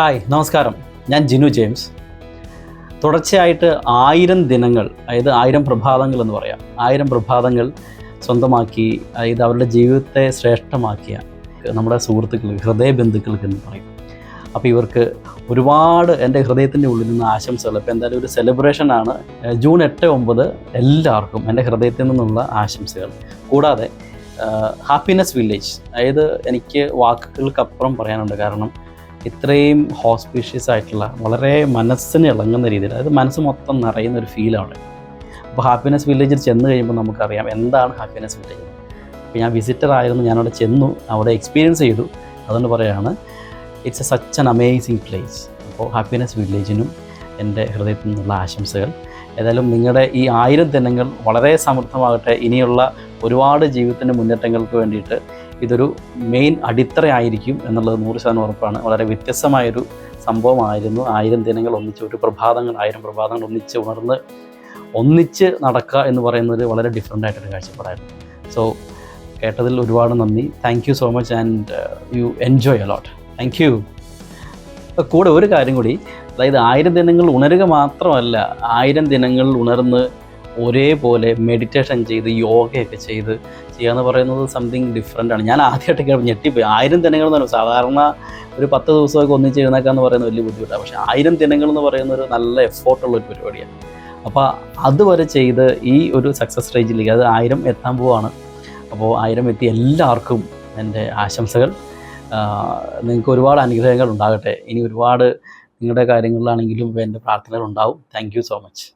Hi നമസ്കാരം. ഞാൻ Jinu James. തുടർച്ചയായിട്ട് ആയിരം ദിനങ്ങൾ അതായത് ആയിരം പ്രഭാതങ്ങൾ എന്ന് പറയാം. ആയിരം പ്രഭാതങ്ങൾ സ്വന്തമാക്കി അതായത് അവരുടെ ജീവിതത്തെ ശ്രേഷ്ഠമാക്കിയ നമ്മുടെ സുഹൃത്തുക്കൾ ഹൃദയബന്ധുക്കൾക്ക് എന്ന് പറയും. അപ്പോൾ ഇവർക്ക് ഒരുപാട് എന്റെ ഹൃദയത്തിന്റെ ഉള്ളിൽ നിന്ന് ആശംസകൾ. ഇപ്പോൾ എന്തായാലും ഒരു സെലിബ്രേഷനാണ് ജൂൺ എട്ട് ഒമ്പത് എല്ലാവർക്കും എന്റെ ഹൃദയത്തിൽ നിന്നുള്ള ആശംസകൾ. കൂടാതെ ഹാപ്പിനെസ് വില്ലേജ് അതായത് എനിക്ക് വാക്കുകൾക്കപ്പുറം പറയാനുണ്ട്. കാരണം ഇത്രയും ഹോസ്പീഷ്യസ് ആയിട്ടുള്ള വളരെ മനസ്സിന് ഇളങ്ങുന്ന രീതിയിൽ അതായത് മനസ്സ് മൊത്തം നിറയുന്ന ഒരു ഫീലാണ് അപ്പോൾ ഹാപ്പിനെസ് വില്ലേജിൽ ചെന്ന് കഴിയുമ്പോൾ നമുക്കറിയാം എന്താണ് ഹാപ്പിനെസ് വില്ലേജ് അപ്പോൾ ഞാൻ വിസിറ്റർ ആയിരുന്നു ഞാനവിടെ ചെന്നു അവിടെ എക്സ്പീരിയൻസ് ചെയ്തു. അതുകൊണ്ട് പറയുകയാണ് it's a such an amazing place അപ്പോൾ ഹാപ്പിനെസ് വില്ലേജിനും എന്റെ ഹൃദയത്തിൽ നിന്നുള്ള ആശംസകൾ. ഏതായാലും നിങ്ങളുടെ ഈ ആയിരം ദിനങ്ങൾ വളരെ സമൃദ്ധമാകട്ടെ. ഇനിയുള്ള ഒരുപാട് ജീവിതത്തിന്റെ മുന്നേറ്റങ്ങൾക്ക് വേണ്ടിയിട്ട് ഇതൊരു മെയിൻ അടിത്തറയായിരിക്കും എന്നുള്ളത് നൂറ് ശതമാനം ഉറപ്പാണ്. വളരെ വ്യത്യസ്തമായൊരു സംഭവമായിരുന്നു. ആയിരം ദിനങ്ങൾ ഒന്നിച്ച് ഒരു പ്രഭാതങ്ങൾ ആയിരം പ്രഭാതങ്ങൾ ഒന്നിച്ച് ഉണർന്ന് ഒന്നിച്ച് നടക്കുക എന്ന് പറയുന്നത് വളരെ ഡിഫറെന്റ് ആയിട്ടൊരു കാഴ്ചപ്പാടായിരുന്നു. സോ കേട്ടതിൽ ഒരുപാട് നന്ദി. Thank you so much and you enjoy a lot thank you കൂടെ ഒരു കാര്യം കൂടി. അതായത് ആയിരം ദിനങ്ങൾ ഉണരുക മാത്രമല്ല ആയിരം ദിനങ്ങൾ ഉണർന്ന് ഒരേപോലെ മെഡിറ്റേഷൻ ചെയ്ത് യോഗയൊക്കെ ചെയ്ത് ചെയ്യാന്ന് പറയുന്നത് സംതിങ് ഡിഫറെന്റ് ആണ്. ഞാൻ ആദ്യമായിട്ട് കേൾക്കും ഞെട്ടിപ്പോയി. ആയിരം ദിനങ്ങൾ എന്ന് പറയുന്നത് സാധാരണ ഒരു പത്ത് ദിവസമൊക്കെ ഒന്നിച്ച് എഴുന്നേക്കാന്ന് പറയുന്നത് വലിയ ബുദ്ധിമുട്ടാണ്. പക്ഷേ ആയിരം ദിനങ്ങൾ എന്ന് പറയുന്ന ഒരു നല്ല എഫോർട്ടുള്ള ഒരു പരിപാടിയാണ്. അപ്പോൾ അതുവരെ ചെയ്ത് ഈ ഒരു സക്സസ് റേഞ്ചിലേക്ക് അത് ആയിരം എത്താൻ പോവാണ്. അപ്പോൾ ആയിരം എത്തി എല്ലാവർക്കും എന്റെ ആശംസകൾ. നിങ്ങൾക്ക് ഒരുപാട് അനുഗ്രഹങ്ങൾ ഉണ്ടാകട്ടെ. ഇനി ഒരുപാട് നിങ്ങളുടെ കാര്യങ്ങളിലാണെങ്കിലും എന്റെ പ്രാർത്ഥനകൾ ഉണ്ടാവും താങ്ക് സോ മച്ച്